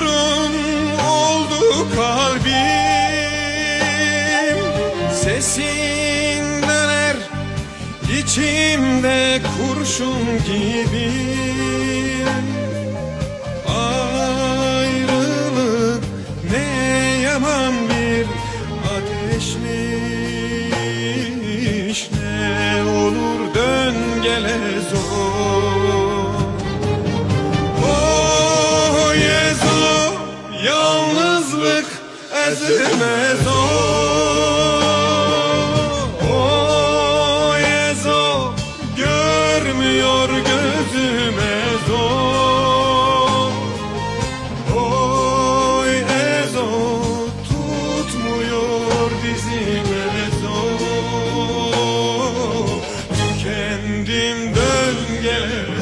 Mahkurum oldu kalbim. Sesin döner içimde kurşun gibi. Ayrılık ne yaman bir ateşmiş. Ne olur dön gele zor. Hastalık ezilmez o. O Ezo görmüyor gözüm Ezo Oy Ezo tutmuyor dizim Ezo Tükendim dön gel.